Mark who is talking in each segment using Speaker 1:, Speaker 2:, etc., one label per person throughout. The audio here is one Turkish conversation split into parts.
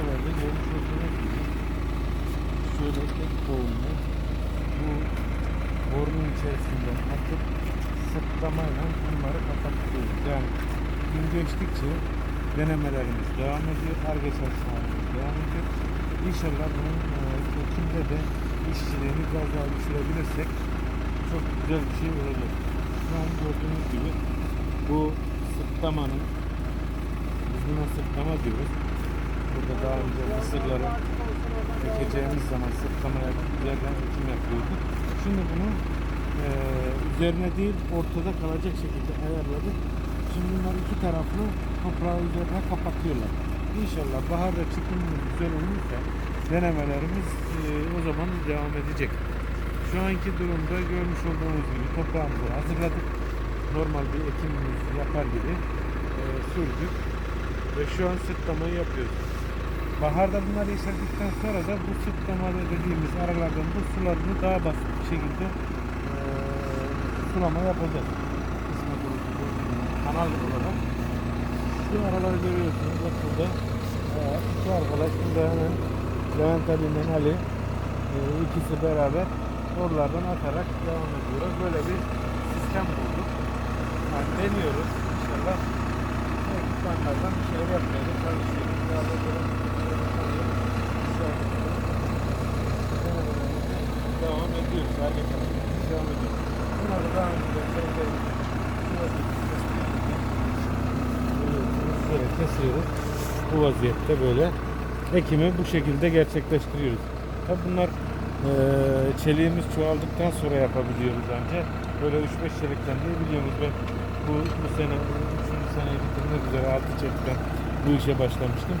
Speaker 1: seferde görmüş olduğunuz gibi şöyle tek boğumlu bu borunun içerisinde atıp sırtlamayla bunları kapatıyoruz. Yani gün geçtikçe denemelerimiz devam ediyor. Arge çalışmalarımız devam ediyor. İnşallah bunun Ekim'de de işçiliğini biraz daha düşürebilirsek çok güzel bir şey olacak. Şu an gördüğünüz gibi bu sırtlamanın biz buna sırtlama diyoruz. Burada daha önce mısırları ekeceğimiz zaman sırtlamaya yerden ekim yapıyorduk. Şimdi bunu eee, üzerine değil ortada kalacak şekilde ayarladık. Şimdi bunlar iki taraflı toprağı üzerine kapatıyorlar. İnşallah baharda çıkımı güzel olursa denemelerimiz eee, o zaman devam edecek. Şu anki durumda görmüş olduğunuz gibi toprağımızı hazırladık. Normal bir ekimimiz yapar gibi eee, sürdük ve şu an sırtlamayı yapıyoruz. Baharda bunlar yeşerdikten sonra da bu sıtlamalı dediğimiz aralardan bu sularını daha basit bir şekilde eee sulama yapacağız. Kanal olarak. Şu araları görüyorsunuz. Bak burada eee, iki arkadaş burada hemen Levent Ali Ali eee, ikisi beraber oralardan atarak devam ediyoruz. Böyle bir sistem bulduk. Yani deniyoruz inşallah. Ekipmanlardan bir şeyler yapmaya böyle devam ediyoruz. Harika. Devam ediyoruz. Bunları daha önce Böyle kesiyoruz. Bu vaziyette böyle ekimi bu şekilde gerçekleştiriyoruz. Tabi bunlar eee çeliğimiz çoğaldıktan sonra yapabiliyoruz ancak. Böyle 3-5 çelikten değil biliyorsunuz ben bu, bu sene 3. seneyi bitirmek üzere 6 çelikten bu işe başlamıştım.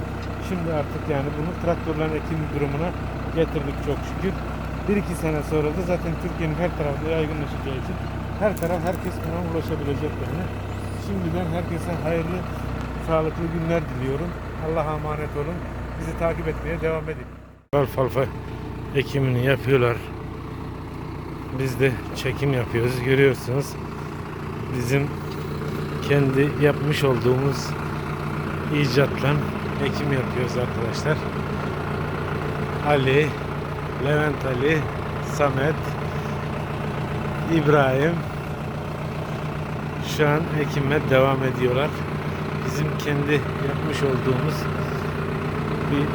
Speaker 1: Şimdi artık yani bunu traktörlerin ekim durumuna getirdik çok şükür. 1-2 sene sonra da zaten Türkiye'nin her tarafında yaygınlaşacağı için her taraf herkes buna ulaşabileceklerini. Şimdiden herkese hayırlı, sağlıklı günler diliyorum. Allah'a emanet olun. Bizi takip etmeye devam edin. Alfalfa ekimini yapıyorlar. Biz de çekim yapıyoruz. Görüyorsunuz. Bizim kendi yapmış olduğumuz icatla ekim yapıyoruz arkadaşlar. Ali, Levent Ali, Samet, İbrahim şu an ekime devam ediyorlar. Bizim kendi yapmış olduğumuz bir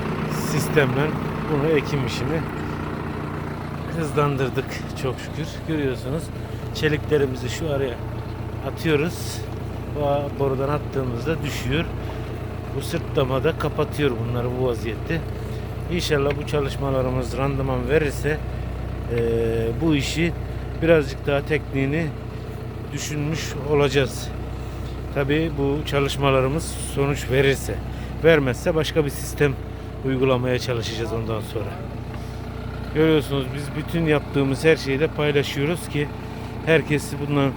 Speaker 1: sistemle bunu ekim işini hızlandırdık çok şükür. Görüyorsunuz çeliklerimizi şu araya atıyoruz. Borudan attığımızda düşüyor. Bu sırtlamada kapatıyor bunları bu vaziyette. İnşallah bu çalışmalarımız randıman verirse eee, bu işi birazcık daha tekniğini düşünmüş olacağız. Tabii bu çalışmalarımız sonuç verirse. Vermezse başka bir sistem uygulamaya çalışacağız ondan sonra. Görüyorsunuz biz bütün yaptığımız her şeyi de paylaşıyoruz ki herkes bundan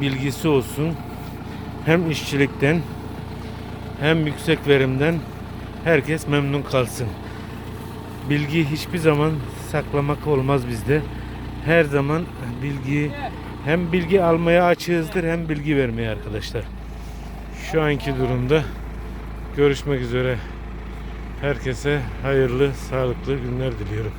Speaker 1: bilgisi olsun. Hem işçilikten hem yüksek verimden herkes memnun kalsın. Bilgi hiçbir zaman saklamak olmaz bizde. Her zaman bilgi hem bilgi almaya açığızdır hem bilgi vermeye arkadaşlar. Şu anki durumda görüşmek üzere. Herkese hayırlı, sağlıklı günler diliyorum.